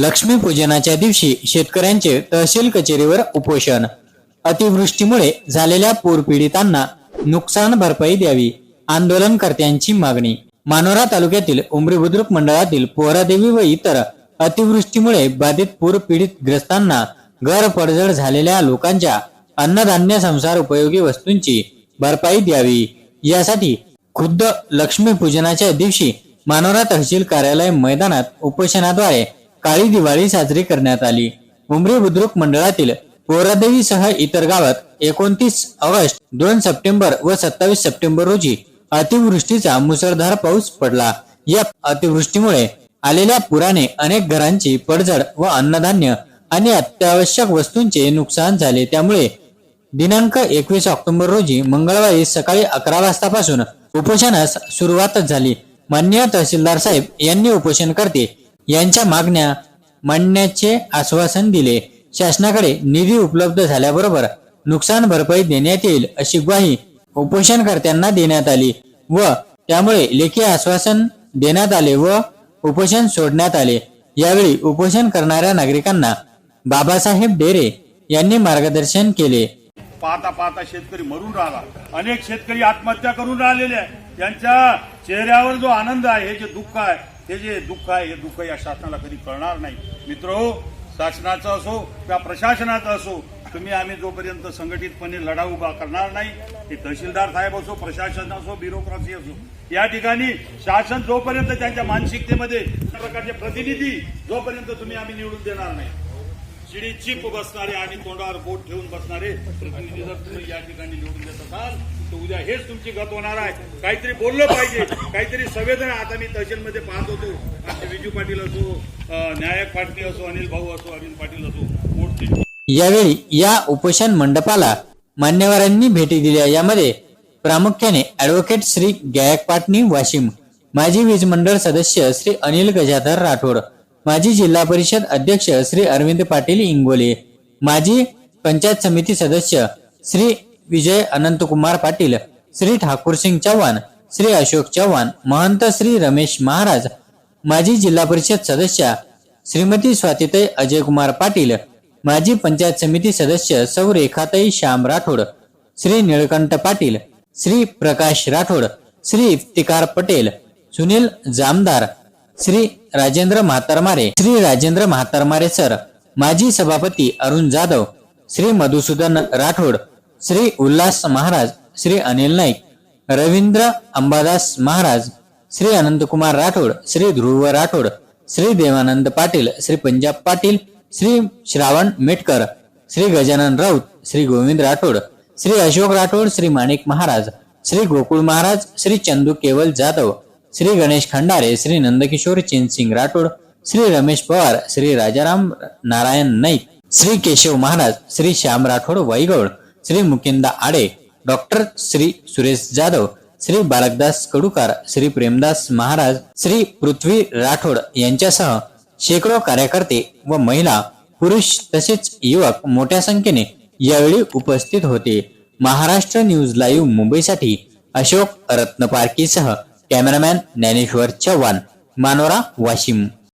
लक्ष्मीपूजनाच्या दिवशी शेतकऱ्यांचे तहसील कचेरीवर उपोषण. अतिवृष्टीमुळे झालेल्या पूरपीडितांना नुकसान भरपाई द्यावी आंदोलनकर्त्यांची मागणी. मानोरा तालुक्यातील उमरी बुद्रुक मंडळातील पोहरादेवी व इतर अतिवृष्टीमुळे बाधित पूरपीडित ग्रस्तांना घर पडझड झालेल्या लोकांच्या अन्नधान्य संसार उपयोगी वस्तूंची भरपाई द्यावी. यासाठी खुद्द लक्ष्मीपूजनाच्या दिवशी मानोरा तहसील कार्यालय मैदानात उपोषणाद्वारे काळी दिवाळी साजरी करण्यात आली. उमरी बुद्रुक मंडळातील पोरादेवीसह इतर गावात एकोणतीस ऑगस्ट दोन सप्टेंबर व सत्तावीस सप्टेंबर रोजी अतिवृष्टीचा मुसळधार पाऊस पडला. या अतिवृष्टीमुळे आलेल्या पुराने अनेक घरांची पडझड व अन्नधान्य आणि अत्यावश्यक वस्तूंचे नुकसान झाले. त्यामुळे दिनांक एकवीस ऑक्टोबर रोजी मंगळवारी सकाळी अकरा वाजतापासून उपोषणास सुरुवातच झाली. मान्य तहसीलदार साहेब यांनी उपोषण करते. यांच्या मागण्या मांडण्याचे आश्वासन दिले. शासनाकडे निधी उपलब्ध झाल्याबरोबर नुकसान भरपाई देण्यात येईल अशी ग्वाही उपोषणकर्त्यांना देण्यात आली व त्यामुळे लेखी आश्वासन देण्यात आले व उपोषण सोडण्यात आले. यावेळी उपोषण करणाऱ्या नागरिकांना बाबासाहेब डेरे यांनी मार्गदर्शन केले. पाहता पाहता शेतकरी मरून राहिला. अनेक शेतकरी आत्महत्या करून राहिलेले आहे त्यांच्या चेहऱ्यावर जो आनंद आहे हे जे दुःख आहे हे जे दुःख आहे हे दुःख या शासनाला कधी कळणार नाही. मित्र शासनाचं असो किंवा प्रशासनाचं असो तुम्ही आम्ही जोपर्यंत संघटितपणे लढा उभा करणार नाही ते तहसीलदार साहेब असो प्रशासन असो ब्युरोक्रासी असो या ठिकाणी शासन जोपर्यंत त्यांच्या मानसिकतेमध्ये प्रकारचे प्रतिनिधी जोपर्यंत तुम्ही आम्ही निवडून देणार नाही. शिडी चिप बसणारे आणि तोंडावर बोट ठेवून बसणारे प्रतिनिधी जर तुम्ही या ठिकाणी निवडून देत असाल तर उद्या हेच तुमची गत होणार आहे. काहीतरी बोललं पाहिजे. काहीतरी संवेदना आता मी तहसीलमध्ये पाहत होतो. आमचे विजू पाटील असो न्यायक पाटील असो अनिल भाऊ असो अनिल पाटील असो यावेळी या उपोषण मंडपाला मान्यवरांनी भेटी दिल्या. यामध्ये प्रामुख्याने ऍडव्होकेट श्री गायक पाटणी वाशिम माजी वीज मंडळ सदस्य श्री अनिल गजाधर राठोड माजी जिल्हा परिषद अध्यक्ष श्री अरविंद पाटील इंगोले माजी पंचायत समिती सदस्य श्री विजय अनंतकुमार पाटील श्री ठाकूरसिंग चव्हाण श्री अशोक चव्हाण महंत श्री रमेश महाराज माजी जिल्हा परिषद सदस्य श्रीमती स्वातीताई अजयकुमार पाटील माजी पंचायत समिती सदस्य सौ रेखाताई श्याम राठोड श्री निळकंठ पाटील श्री प्रकाश राठोड श्री इफ्तिकार पटेल सुनील जामदार श्री राजेंद्र म्हातारमारे श्री राजेंद्र म्हातारमारे सर माजी सभापती अरुण जाधव श्री मधुसूदन राठोड श्री उल्हास महाराज श्री अनिल नाईक रवींद्र अंबादास महाराज श्री अनंतकुमार राठोड श्री ध्रुव राठोड श्री देवानंद पाटील श्री पंजाब पाटील श्री श्रावण मेटकर श्री गजानन राऊत श्री गोविंद राठोड श्री अशोक राठोड श्री माणिक महाराज श्री गोकुळ महाराज श्री चंदू केवल जाधव श्री गणेश खंडारे श्री नंदकिशोर चिनसिंग राठोड श्री रमेश पवार श्री राजाराम नारायण नाईक श्री केशव महाराज श्री श्याम राठोड वाईगौड श्री मुकिंदा आडे डॉक्टर श्री सुरेश जाधव श्री बालकदास कडुकार श्री प्रेमदास महाराज श्री पृथ्वी राठोड यांच्यासह शेकडो कार्यकर्ते व महिला पुरुष तसेच युवक मोठ्या संख्येने यावेळी उपस्थित होते. महाराष्ट्र न्यूज लाईव्ह मुंबईसाठी अशोक रत्नपारकीसह कॅमेरामॅन ज्ञानेश्वर चव्हाण मानोरा वाशिम